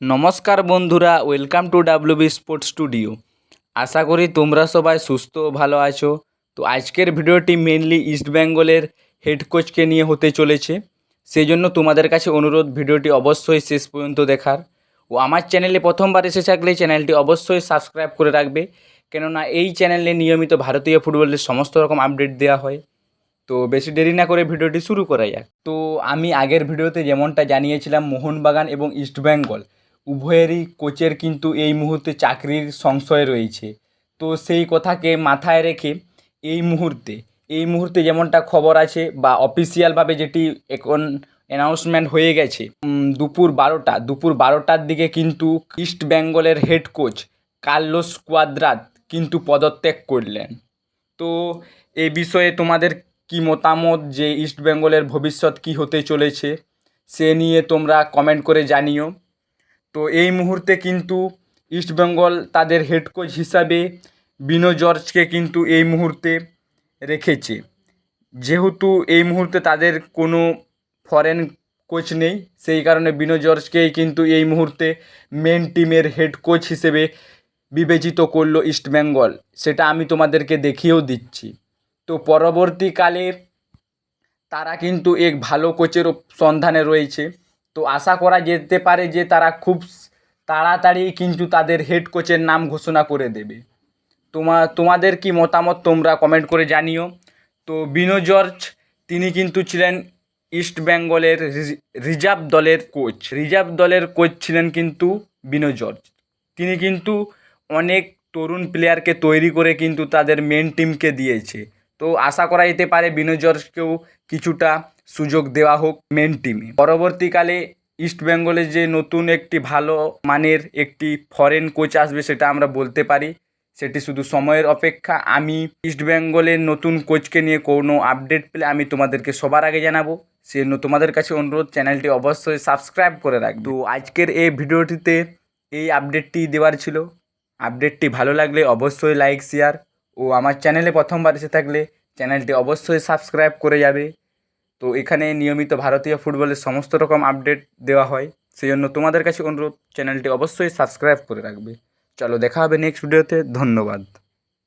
নমস্কার বন্ধুরা welcome to WB sports studio আশা করি তোমরা সবাই সুস্থ ও ভালো আছো। তো আজকের ভিডিওটি মেনলি ইস্টবেঙ্গলের হেড কোচকে নিয়ে হতে চলেছে। সেই জন্য তোমাদের কাছে অনুরোধ, ভিডিওটি অবশ্যই শেষ পর্যন্ত দেখার। ও আমার চ্যানেলে প্রথমবার এসে থাকলে চ্যানেলটি অবশ্যই সাবস্ক্রাইব করে রাখবে। কেননা এই চ্যানেলে নিয়মিত ভারতীয় ফুটবলের সমস্ত রকম আপডেট দেওয়া হয়। তো বেশি দেরি না করে ভিডিওটি শুরু করা যাক। তো আমি আগের ভিডিওতে যেমনটা জানিয়েছিলাম, মোহনবাগান এবং ইস্টবেঙ্গল উভয়েরই কোচের কিন্তু এই মুহূর্তে চাকরির সংশয় রয়েছে। তো সেই কথাকে মাথায় রেখে এই মুহূর্তে এই মুহূর্তে যেমনটা খবর আছে বা অফিসিয়ালভাবে যেটি এখন অ্যানাউন্সমেন্ট হয়ে গেছে দুপুর বারোটা, দুপুর বারোটার দিকে কিন্তু ইস্ট বেঙ্গলের হেড কোচ কার্লোস কোয়াদ্রাত কিন্তু পদত্যাগ করলেন। তো এই বিষয়ে তোমাদের কি মতামত যে ইস্ট বেঙ্গলের ভবিষ্যৎ কি হতে চলেছে, সে নিয়ে তোমরা কমেন্ট করে জানিও। তো এই মুহূর্তে কিন্তু ইস্টবেঙ্গল তাদের হেড কোচ হিসাবে বিনো জর্জকে কিন্তু এই মুহূর্তে রেখেছে। যেহেতু এই মুহূর্তে তাদের কোনো ফরেন কোচ নেই, সেই কারণে বিনো জর্জকেই কিন্তু এই মুহূর্তে মেন টিমের হেড কোচ হিসেবে বিবেচিত করল ইস্টবেঙ্গল সেটা আমি তোমাদেরকে দেখিয়েও দিচ্ছি। তো পরবর্তীকালে তারা কিন্তু এক ভালো কোচের সন্ধানে রয়েছে। তো আশা করা যেতে পারে যে তারা খুব তাড়াতাড়ি কিন্তু তাদের হেড কোচের নাম ঘোষণা করে দেবে। তোমা, তোমাদের কি মতামত তোমরা কমেন্ট করে জানিও। তো বিনো জর্জ, তিনি কিন্তু ছিলেন ইস্ট বেঙ্গলের রিজার্ভ দলের কোচ রিজার্ভ দলের কোচ ছিলেন কিন্তু বিনো জর্জ। তিনি কিন্তু অনেক তরুণ প্লেয়ারকে তৈরি করে কিন্তু তাদের মেন টিমকে দিয়েছে। তো আশা করা যেতে পারে বিনো জর্জকেও কিছুটা সুযোগ দেওয়া হোক মেন টিমে পরবর্তীকালে ইস্ট বেঙ্গলে যে নতুন একটি ভালো মানের একটি ফরেন কোচ আসবে সেটা আমরা বলতে পারি, সেটি শুধু সময়ের অপেক্ষা। আমি ইস্ট বেঙ্গলের নতুন কোচকে নিয়ে কোনো আপডেট পেলে আমি তোমাদেরকে সবার আগে জানাব। সে তোমাদের কাছে অনুরোধ চ্যানেলটি অবশ্যই সাবস্ক্রাইব করে রাখবে। তো আজকের এই ভিডিওটিতে এই আপডেটটি দেওয়ার ছিল। আপডেটটি ভালো লাগলে অবশ্যই লাইক শেয়ার ও আমার চ্যানেলে প্রথমবার এসে থাকলে চ্যানেলটি অবশ্যই সাবস্ক্রাইব করে যাবে। তো এখানে নিয়মিত ভারতীয় ফুটবলের সমস্ত রকম আপডেট দেওয়া হয়। সেই জন্য তোমাদের কাছে অনুরোধ চ্যানেলটি অবশ্যই সাবস্ক্রাইব করে রাখবে। চলো দেখা হবে নেক্সট ভিডিওতে ধন্যবাদ।